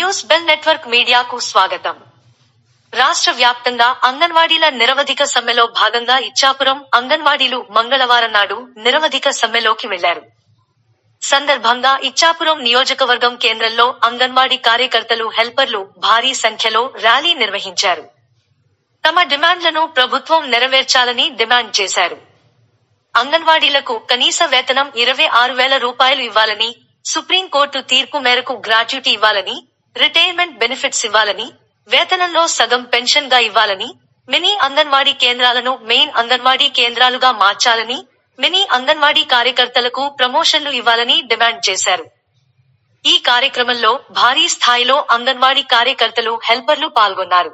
News bell network మీడియాకు స్వాగతం. రాష్ట్ర వ్యాప్తంగా అంగన్వాడీల నిరవధిక సమ్మెలో భాగంగా ఇచ్చాపురం అంగన్వాడీలు మంగళవారం నాడు నిరవధిక సమ్మెలోకి వెళ్ళారు. సందర్భంగా ఇచ్చాపురం నియోజకవర్గం కేంద్రంలో అంగన్వాడీ కార్యకర్తలు హెల్పర్లు భారీ సంఖ్యలో ర్యాలీ నిర్వహించారు. తమ డిమాండ్లను ప్రభుత్వం నెరవేర్చాలని డిమాండ్ చేశారు. అంగన్వాడీలకు కనీస వేతనం ఇరవై ఆరు వేల రూపాయలు ఇవ్వాలని సుప్రీంకోర్టు తీర్పు మేరకు గ్రాట్యుటీ ఇవ్వాలని రిటైర్మెంట్ బెనిఫిట్స్ ఇవ్వాలని వేతనంలో సగం పెన్షన్గా ఇవ్వాలని మినీ అంగన్వాడీ కేంద్రాలను మెయిన్ అంగన్వాడీ కేంద్రాలుగా మార్చాలని మినీ అంగన్వాడీ కార్యకర్తలకు ప్రమోషన్లు ఇవ్వాలని డిమాండ్ చేశారు. ఈ కార్యక్రమంలో భారీ స్థాయిలో అంగన్వాడీ కార్యకర్తలు హెల్పర్లు పాల్గొన్నారు.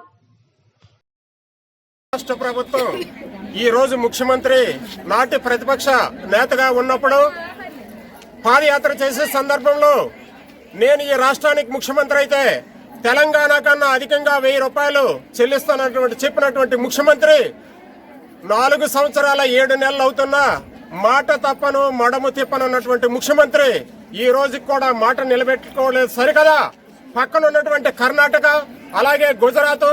రాష్ట్ర ప్రభుత్వం ఈ రోజు ముఖ్యమంత్రి నాటి ప్రతిపక్ష నేతగా ఉన్నప్పుడు పాదయాత్ర చేసే సందర్భంలో నేను ఈ రాష్ట్రానికి ముఖ్యమంత్రి అయితే తెలంగాణ కన్నా అధికంగా వెయ్యి రూపాయలు చెల్లిస్తానటువంటి చెప్పినటువంటి ముఖ్యమంత్రి నాలుగు సంవత్సరాల ఏడు నెలలు అవుతున్నా మాట తప్పను మడము తిప్పనున్నటువంటి ముఖ్యమంత్రి ఈ రోజుకి కూడా మాట నిలబెట్టుకోలేదు సరికదా? పక్కన ఉన్నటువంటి కర్ణాటక అలాగే గుజరాత్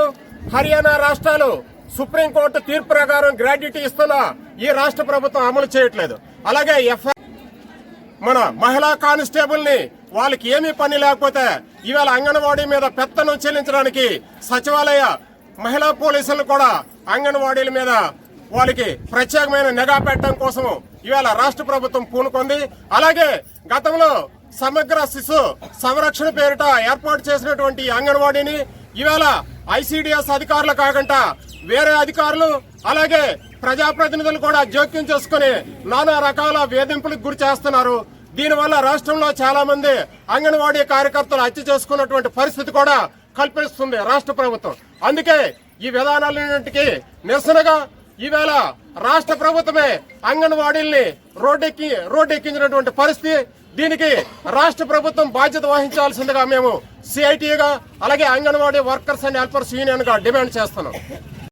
హర్యానా రాష్ట్రాలు సుప్రీంకోర్టు తీర్పు ప్రకారం గ్రాడ్యుటీ ఇస్తున్నా ఈ రాష్ట్ర ప్రభుత్వం అమలు చేయట్లేదు. అలాగే ఎఫ్ఐ మన మహిళా కానిస్టేబుల్ని వాళ్ళకి ఏమీ పని లేకపోతే ఈవేళ అంగన్వాడీ మీద పెత్తనం చెల్లించడానికి సచివాలయ మహిళా పోలీసులు కూడా అంగన్వాడీల మీద వాళ్ళకి ప్రత్యేకమైన నిఘా పెట్టడం కోసం ఇవాళ రాష్ట్ర ప్రభుత్వం పూనుకుంది. అలాగే గతంలో సమగ్ర శిశు సంరక్షణ పేరిట ఏర్పాటు చేసినటువంటి అంగన్వాడీని ఇవాళ ఐసీడీఎస్ అధికారులు కాకుండా వేరే అధికారులు అలాగే ప్రజాప్రతినిధులు కూడా జోక్యం చేసుకుని నానా రకాల వేధింపులకు గురి చేస్తున్నారు. దీనివల్ల రాష్ట్రంలో చాలా మంది అంగన్వాడీ కార్యకర్తలు హత్య చేసుకున్నటువంటి పరిస్థితి కూడా కల్పిస్తుంది రాష్ట్ర ప్రభుత్వం. అందుకే ఈ విధానాలన్నింటికి నిరసనగా ఈవేళ రాష్ట్ర ప్రభుత్వమే అంగన్వాడీల్ని రోడ్డెక్కి రోడ్డెక్కించినటువంటి పరిస్థితి. దీనికి రాష్ట్ర ప్రభుత్వం బాధ్యత వహించాల్సిందిగా మేము సిఐటిగా అలాగే అంగన్వాడీ వర్కర్స్ అండ్ హెల్పర్స్ యూనియన్గా డిమాండ్ చేస్తున్నాం.